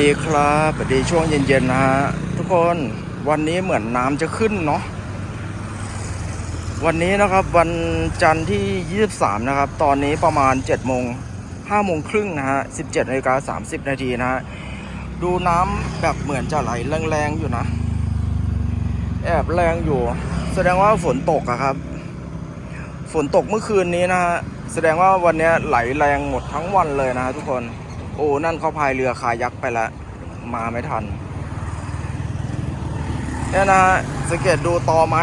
ดีครับสวัสดีช่วงเย็นๆนะฮะทุกคนวันนี้เหมือนน้ำจะขึ้นเนาะวันนี้นะครับวันจันทร์ที่ 23 นะครับ ตอนนี้ประมาณ7โมง5โมงครึ่งนะฮะ17นาฬิกา30 นาทีนะฮะดูน้ำแบบเหมือนจะไหลแรงๆอยู่นะ แอบแรงอยู่ แสดงว่าฝนตกอะครับ ฝนตกเมื่อคืนนี้นะฮะแสดงว่าวันนี้ไหลแรงหมดทั้งวันเลยนะฮะทุกคน โอ้นั่นเขาพายเรือคายักไปแล้วมาไม่ทันเนี่ยนะฮะสังเกตดูตอไม้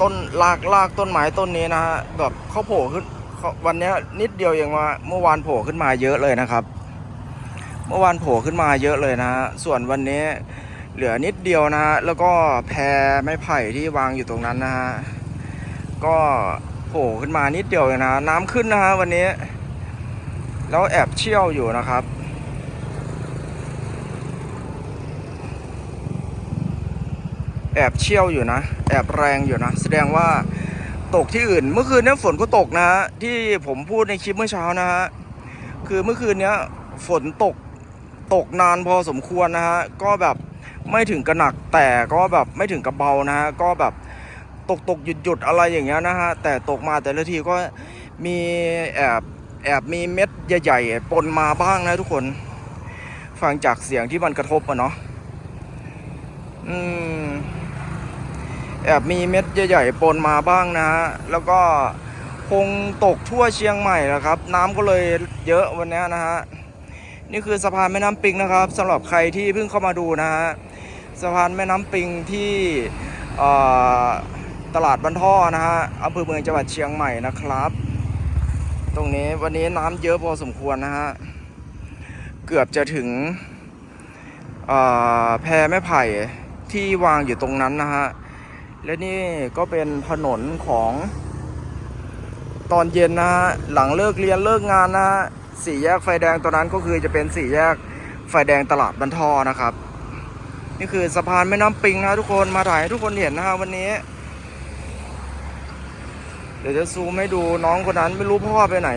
ต้นลากลากต้นไม้ต้นนี้นะฮะแบบเขาโผล่ขึ้นวันนี้นิดเดียวเองว่าเมื่อวานโผล่ขึ้นมาเยอะเลยนะครับ เมื่อวานโผล่ขึ้นมาเยอะเลยนะฮะส่วนวันนี้เหลือนิดเดียวนะฮะแล้วก็แพไม้ไผ่ที่วางอยู่ตรงนั้นนะฮะก็โผล่ขึ้นมานิดเดียวเองนะ น้ำขึ้นนะฮะวันนี้ แล้วแอบเชี่ยวอยู่นะครับ แอบเชี่ยวอยู่นะ แอบแรงอยู่นะ แสดงว่าตกที่อื่น เมื่อคืนเนี้ยฝนก็ตกนะฮะที่ผมพูดในคลิปเมื่อเช้านะฮะคือเมื่อคืนเนี้ยฝนตกตกนานพอสมควรนะฮะก็แบบไม่ถึงกระหนักแต่ก็แบบไม่ถึงกระเบานะฮะก็แบบตกตกหยุดหยุดอะไรอย่างเงี้ยนะฮะแต่ตกมาแต่ละทีก็มีแอบ แอบมีเม็ดใหญ่ๆปนมาบ้างนะทุกคน ฟังจากเสียงที่มันกระทบอะเนาะอืมแอบมีเม็ดใหญ่ๆปนมาบ้างนะฮะแล้วก็คงตกทั่วเชียงใหม่แหละครับ น้ำก็เลยเยอะวันนี้นะฮะนี่คือสะพานแม่น้ำปิงนะครับสำหรับใครที่เพิ่งเข้ามาดูนะฮะสะพานแม่น้ำปิงที่ตลาดบันท่อนะฮะอำเภอเมืองจังหวัดเชียงใหม่นะครับ ตรงนี้วันนี้น้ำเยอะพอสมควรนะฮะ เกือบจะถึงแพแม่ไผ่ที่วางอยู่ตรงนั้นนะฮะ และนี่ก็เป็นถนนของตอนเย็นนะฮะ หลังเลิกเรียนเลิกงานนะฮะสี่แยกไฟแดงตัวนั้นก็คือจะเป็นสี่แยกไฟแดงตลาดบันทอนะครับ นี่คือสะพานแม่น้ำปิงนะทุกคนมาถ่ายให้ทุกคนเห็นนะฮะวันนี้ เดี๋ยวจะซูมให้ดูน้องคนนั้นไม่รู้พ่อไปไหน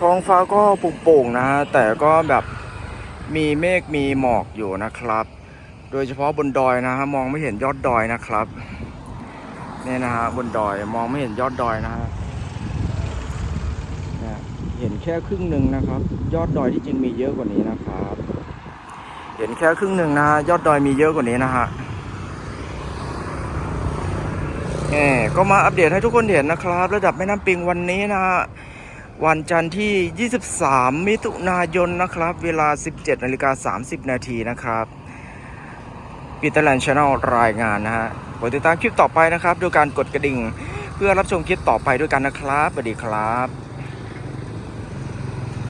ท้องฟ้าก็โปร่งๆนะฮะแต่ก็แบบ มีเมฆมีหมอกอยู่นะครับ โดยเฉพาะบนดอยนะฮะมองไม่เห็นยอดดอยนะครับนี่นะฮะบนดอยมองไม่เห็นยอดดอยนะฮะเห็นแค่ครึ่งหนึ่งนะครับ ยอดดอยที่จริงมีเยอะกว่านี้นะครับ เห็นแค่ครึ่งหนึ่งนะฮะยอดดอยมีเยอะกว่านี้นะฮะแหมก็มาอัปเดตให้ทุกคนเห็นนะครับ ระดับแม่น้ำปิงวันนี้นะฮะ วันจันทร์ที่ 23 มิถุนายนนะครับ เวลา 17นาฬิกา30 นาทีนะครับปีเตอร์แลนด์ชาแนลรายงานนะฮะโปรดติดตามคลิปต่อไปนะครับ โดยการกดกระดิ่ง เพื่อรับชมคลิปต่อไปด้วยกันนะครับสวัสดีครับ